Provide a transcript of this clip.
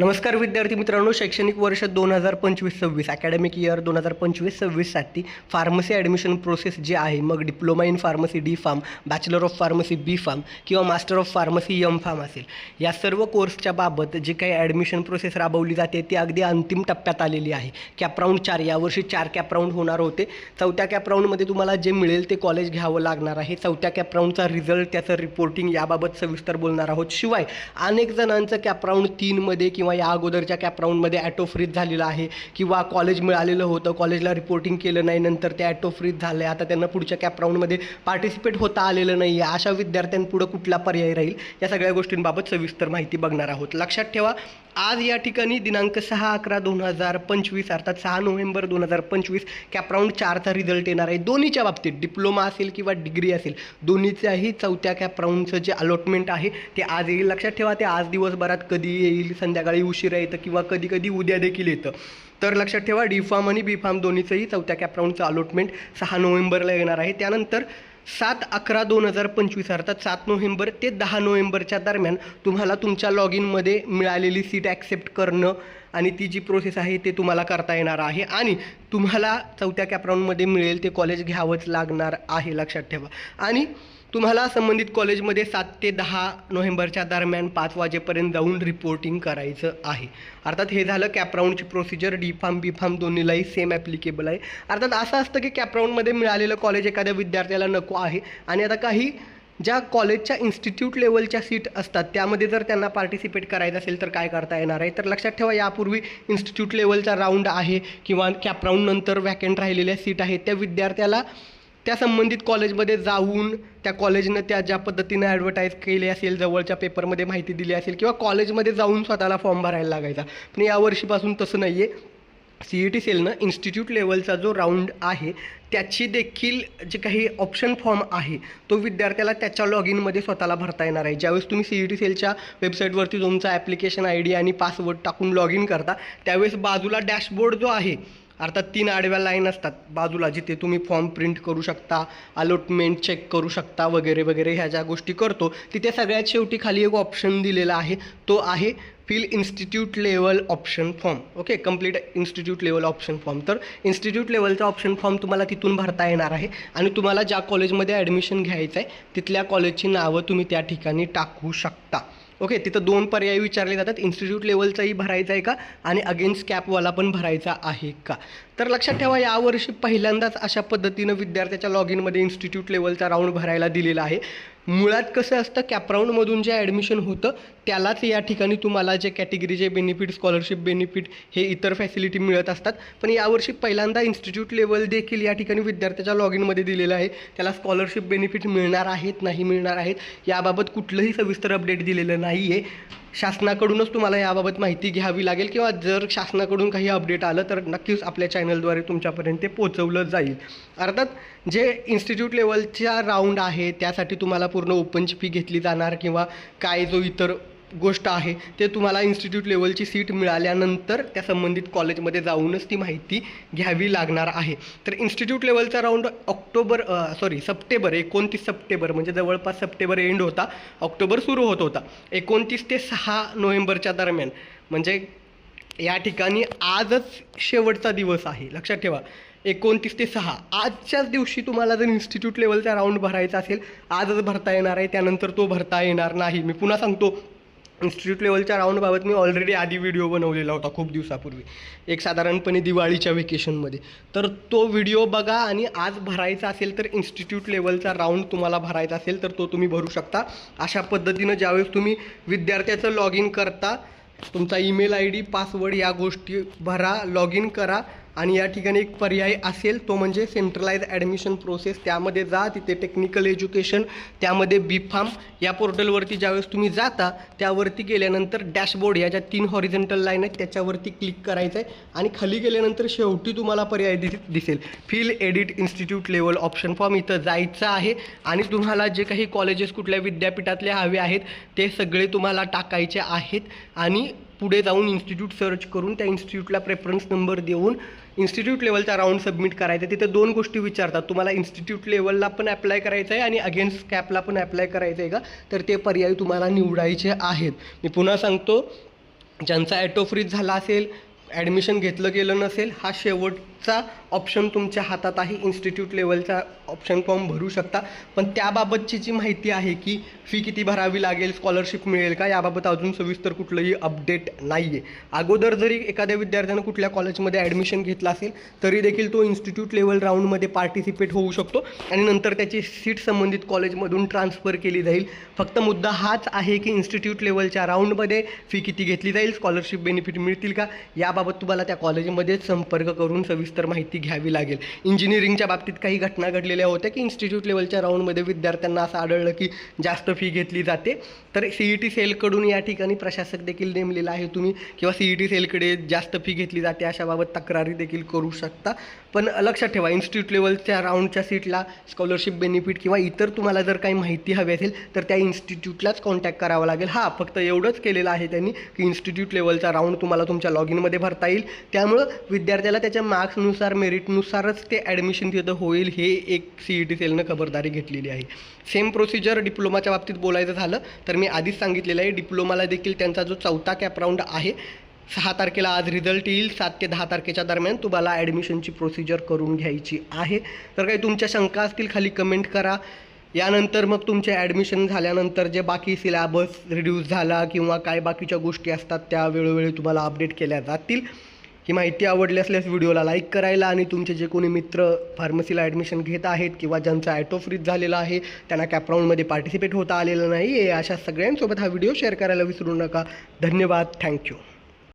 नमस्कार विद्यार्थी मित्रांनो शैक्षणिक वर्ष दोन हजार पंचवीस सव्वीस अकॅडमिक इयर दोन हजार पंचवीस सव्वीससाठी फार्मसी ॲडमिशन प्रोसेस जे आहे मग diploma in pharmacy D pharm bachelor of pharmacy B pharm किंवा master of pharmacy M pharm असेल. या सर्व कोर्सच्या बाबत जे काही ॲडमिशन प्रोसेस राबवली जाते ती अगदी अंतिम टप्प्यात आलेली आहे. कॅपराऊंड चार यावर्षी चार कॅपराऊंड होणार होते. चौथ्या कॅपराऊंडमध्ये तुम्हाला जे मिळेल ते कॉलेज घ्यावं लागणार आहे. चौथ्या कॅपराऊंडचा रिझल्ट त्याचं रिपोर्टिंग याबाबत सविस्तर बोलणार आहोत. शिवाय अनेक जणांचं कॅपराऊंड तीनमध्ये किंवा या अगोदरच्या कॅपराऊंडमध्ये ॲटो फ्रीज झालेलं आहे किंवा कॉलेज मिळालेलं होतं. कॉलेजला रिपोर्टिंग केलं नाही नंतर ते ॲटो फ्रीज झालं आहे आता त्यांना पुढच्या कॅपराऊंडमध्ये पार्टिसिपेट होता आलेलं नाही आहे अशा विद्यार्थ्यांपुढं कुठला पर्याय राहील? या सगळ्या गोष्टींबाबत सविस्तर माहिती बघणार आहोत. लक्षात ठेवा आज या ठिकाणी दिनांक सहा अकरा दोन हजार पंचवीस अर्थात सहा नोव्हेंबर दोन हजार पंचवीस कॅपराऊंड चारचा रिझल्ट येणार आहे. दोन्हीच्या बाबतीत डिप्लोमा असेल किंवा डिग्री असेल दोन्हीच्याही चौथ्या कॅपराऊंडचं जे अलॉटमेंट आहे ते आज येईल. लक्षात ठेवा ते आज दिवसभरात कधी येईल? संध्याकाळ उशिरा येतं किंवा कधी कधी उद्या देखील येतं. तर लक्षात ठेवा डी फार्म आणि बी फार्म दोन्हीचंही चौथ्या कॅपराऊंडचं अलॉटमेंट सहा नोव्हेंबरला येणार आहे. त्यानंतर सात अकरा दोन हजार पंचवीस अर्थात सात नोव्हेंबर ते दहा नोव्हेंबरच्या दरम्यान तुम्हाला तुमच्या लॉग इनमध्ये मिळालेली सीट ॲक्सेप्ट करणं आणि ती जी प्रोसेस आहे ते तुम्हाला करता येणार आहे आणि तुम्हाला चौथ्या कॅपराऊंडमध्ये मिळेल ते कॉलेज घ्यावंच लागणार आहे लक्षात ठेवा. आणि तुम्हाला संबंधित कॉलेजमध्ये सात ते दहा नोव्हेंबरच्या दरम्यान पाच वाजेपर्यंत जाऊन रिपोर्टिंग करायचं आहे. अर्थात हे झालं कॅपराऊंडची procedure D pharm B pharm दोन्हीलाही same applicable आहे. अर्थात असं असतं की कॅपराऊंडमध्ये मिळालेलं कॉलेज एखाद्या विद्यार्थ्याला नको आहे. आणि आता काही ज्या कॉलेजच्या इन्स्टिट्यूट लेवलच्या सीट असतात त्यामध्ये जर त्यांना पार्टिसिपेट करायचं असेल तर काय करता येणार आहे? तर लक्षात ठेवा यापूर्वी इन्स्टिट्यूट लेवलचा राऊंड आहे किंवा कॅपराऊंड नंतर वॅकंट राहिलेल्या सीट आहेत. त्या विद्यार्थ्याला त्या संबंधित कॉलेजमध्ये जाऊन त्या कॉलेजनं त्या ज्या पद्धतीनं ॲडव्हर्टाईज केले असेल जवळच्या पेपरमध्ये माहिती दिली असेल किंवा कॉलेजमध्ये जाऊन स्वतःला फॉर्म भरायला लागायचा. पण यावर्षीपासून तसं नाही आहे सी ई टी सेलनं इन्स्टिट्यूट लेवलचा जो राऊंड आहे त्याची देखील जे काही ऑप्शन फॉर्म आहे तो विद्यार्थ्याला त्याच्या लॉग इनमध्ये स्वतःला भरता येणार आहे. ज्यावेळेस तुम्ही सी ई टी सेलच्या वेबसाईटवरती तुमचा ॲप्लिकेशन आय डी आणि पासवर्ड टाकून लॉग इन करता त्यावेळेस बाजूला डॅशबोर्ड जो आहे अर्थात तीन आडव्या लाईन असतात. बाजूला जिथे तुम्ही फॉर्म प्रिंट करू शकता अलॉटमेंट चेक करू शकता वगैरे वगैरे ह्या ज्या गोष्टी करतो तिथे सगळ्यात शेवटी खाली एक ऑप्शन दिलेला आहे. तो आहे fill institute level option form okay complete institute level option form तर इन्स्टिट्यूट लेवलचा ऑप्शन फॉर्म तुम्हाला तिथून भरता येणार आहे. आणि तुम्हाला ज्या कॉलेजमध्ये ॲडमिशन घ्यायचं आहे तिथल्या कॉलेजची नावं तुम्ही त्या ठिकाणी टाकू शकता. ओके तिथं दोन पर्याय विचारले जातात. इन्स्टिट्यूट लेवलचाही भरायचा आहे का? आणि अगेन्स्ट कॅपवाला पण भरायचा आहे का? तर लक्षात ठेवा यावर्षी पहिल्यांदाच अशा पद्धतीनं विद्यार्थ्याच्या लॉग इनमध्ये इन्स्टिट्यूट लेवलचा राऊंड भरायला दिलेला आहे. मुळात कसं असतं कॅपराऊंडमधून जे ॲडमिशन होतं त्यालाच या ठिकाणी तुम्हाला जे कॅटेगरीचे बेनिफिट स्कॉलरशिप बेनिफिट हे इतर फॅसिलिटी मिळत असतात. पण यावर्षी पहिल्यांदा इन्स्टिट्यूट लेवल देखील या ठिकाणी विद्यार्थ्याच्या लॉग इनमध्ये दिलेलं आहे. त्याला स्कॉलरशिप बेनिफिट मिळणार आहेत नाही मिळणार आहेत याबाबत कुठलंही सविस्तर अपडेट दिलेलं नाही आहे शासनाकडूनच तुम्हाला याबाबत माहिती घ्यावी लागेल किंवा जर शासनाकडून काही अपडेट आलं तर नक्कीच आपल्या चॅनलद्वारे तुमच्यापर्यंत ते पोचवलं जाईल. अर्थात जे इन्स्टिट्यूट लेवलच्या राऊंड आहे त्यासाठी तुम्हाला पूर्ण ओपनची फी घेतली जाणार किंवा काय जो इतर गोष्ट आहे ते तुम्हाला इन्स्टिट्यूट लेवलची सीट मिळाल्यानंतर त्या संबंधित कॉलेजमध्ये जाऊनच ती माहिती घ्यावी लागणार आहे. तर इन्स्टिट्यूट लेवलचा राऊंड ऑक्टोबर सॉरी सप्टेंबर एकोणतीस सप्टेंबर म्हणजे जवळपास सप्टेंबर एंड होता ऑक्टोबर सुरू होत होता. एकोणतीस ते सहा नोव्हेंबरच्या दरम्यान म्हणजे या ठिकाणी आजच शेवटचा दिवस आहे लक्षात ठेवा. एकोणतीस ते सहा. आजच्याच दिवशी तुम्हाला जर इन्स्टिट्यूट लेवलचा राऊंड भरायचा असेल आजच भरता येणार आहे त्यानंतर तो भरता येणार नाही. मी पुन्हा सांगतो इन्स्टिट्यूट लेवलच्या राऊंडबाबत मी ऑलरेडी आधी व्हिडिओ बनवलेला होता खूप दिवसापूर्वी. एक साधारणपणे दिवाळीच्या व्हेकेशनमध्ये तर तो व्हिडिओ बघा आणि आज भरायचा असेल तर इन्स्टिट्यूट लेवलचा राऊंड तुम्हाला भरायचा असेल तर तो तुम्ही भरू शकता. अशा पद्धतीनं ज्यावेळेस तुम्ही विद्यार्थ्याचं लॉग इन करता तुमचा ईमेल आय डी पासवर्ड या गोष्टी भरा लॉग इन करा. आणि या ठिकाणी एक पर्याय असेल तो म्हणजे सेंट्रलाइज ॲडमिशन प्रोसेस त्यामध्ये जा तिथे टेक्निकल एज्युकेशन त्यामध्ये बी फार्म या पोर्टलवरती ज्यावेळेस तुम्ही जाता त्यावरती गेल्यानंतर डॅशबोर्ड या ज्या तीन हॉरिझेंटल लाईन आहेत त्याच्यावरती क्लिक करायचं आहे आणि खाली गेल्यानंतर शेवटी तुम्हाला पर्याय दिस दिसेल. Fill edit institute level option form इथं जायचं आहे. आणि तुम्हाला जे काही कॉलेजेस कुठल्या विद्यापीठातले हवे आहेत ते सगळे तुम्हाला टाकायचे आहेत. आणि पुढे जाऊन इन्स्टिट्यूट सर्च करून त्या इन्स्टिट्यूटला प्रेफरन्स नंबर देऊन इन्स्टिट्यूट लेवलचा राऊंड सबमिट करायचा. आहे. तिथे दोन गोष्टी विचारतात. तुम्हाला इन्स्टिट्यूट लेवलला पण अप्लाय करायचं आहे आणि अगेन्स्ट कॅपला पण अप्लाय करायचं आहे का? तर ते पर्याय तुम्हाला निवडायचे आहेत. मी पुन्हा सांगतो ज्यांचा ॲटो फ्रीज झाला असेल ॲडमिशन घेतलं गेलं नसेल हा शेवट चा ऑप्शन तुमच्या हातात आहे. इन्स्टिट्यूट लेवलचा ऑप्शन फॉर्म भरू शकता. पण त्याबाबतची जी माहिती आहे की फी किती भरावी लागेल स्कॉलरशिप मिळेल का याबाबत अजून सविस्तर कुठलंही अपडेट नाही आहे अगोदर जरी एखाद्या विद्यार्थ्यानं कुठल्या कॉलेजमध्ये ॲडमिशन घेतलं असेल तरी देखील तो इन्स्टिट्यूट लेवल राऊंडमध्ये पार्टिसिपेट होऊ शकतो आणि नंतर त्याची सीट संबंधित कॉलेजमधून ट्रान्सफर केली जाईल. फक्त मुद्दा हाच आहे की इन्स्टिट्यूट लेवलच्या राऊंडमध्ये फी किती घेतली जाईल स्कॉलरशिप बेनिफिट मिळतील का याबाबत तुम्हाला त्या कॉलेजमध्ये संपर्क करून सविस्तर माहिती घ्यावी लागेल. इंजिनिअरिंगच्या बाबतीत काही घटना घडलेल्या होत्या की इन्स्टिट्यूट लेवलच्या राऊंडमध्ये विद्यार्थ्यांना असं आढळलं की जास्त फी घेतली जाते. तर सी ई टी सेलकडून या ठिकाणी प्रशासक देखील नेमलेला आहे तुम्ही किंवा सी ई टी सेलकडे जास्त फी घेतली जाते अशाबाबत तक्रारी देखील करू शकता. पण लक्षात ठेवा इन्स्टिट्यूट लेवलच्या राऊंडच्या सीटला स्कॉलरशिप बेनिफिट किंवा इतर तुम्हाला जर काही माहिती हवी असेल तर त्या इन्स्टिट्यूटलाच कॉन्टॅक्ट करावा लागेल. हां फक्त एवढंच केलेलं आहे त्यांनी की इन्स्टिट्यूट लेवलचा राऊंड तुम्हाला तुमच्या लॉग इनमध्ये भरता येईल. त्यामुळं विद्यार्थ्याला त्याच्या मार्क्स मार्क्सनुसार मेरिटनुसारच ते ॲडमिशन तिथं होईल हे एक सी ई टी सेलनं खबरदारी घेतलेली आहे. सेम प्रोसिजर डिप्लोमाच्या बाबतीत बोलायचं झालं तर मी आधीच सांगितलेलं आहे डिप्लोमाला देखील त्यांचा जो चौथा कॅप राऊंड आहे सहा तारखेला आज रिझल्ट येईल सात ते दहा तारखेच्या दरम्यान तुम्हाला ॲडमिशनची प्रोसिजर करून घ्यायची आहे. तर काही तुमच्या शंका असतील खाली कमेंट करा. यानंतर मग तुमचे ॲडमिशन झाल्यानंतर जे बाकी सिलॅबस रिड्यूस झाला किंवा काय बाकीच्या गोष्टी असतात त्या वेळोवेळी तुम्हाला अपडेट केल्या जातील. ही माहिती आवडली असल्यास व्हिडिओला लाईक करायला आणि तुमचे जे कोणी मित्र फार्मसीला ॲडमिशन घेत आहेत किंवा ज्यांचा ॲटो फ्रीज झालेला आहे त्यांना कॅपराऊंडमध्ये पार्टिसिपेट होता आलेलं नाही आहे अशा सगळ्यांसोबत हा व्हिडिओ शेअर करायला विसरू नका. धन्यवाद. थँक्यू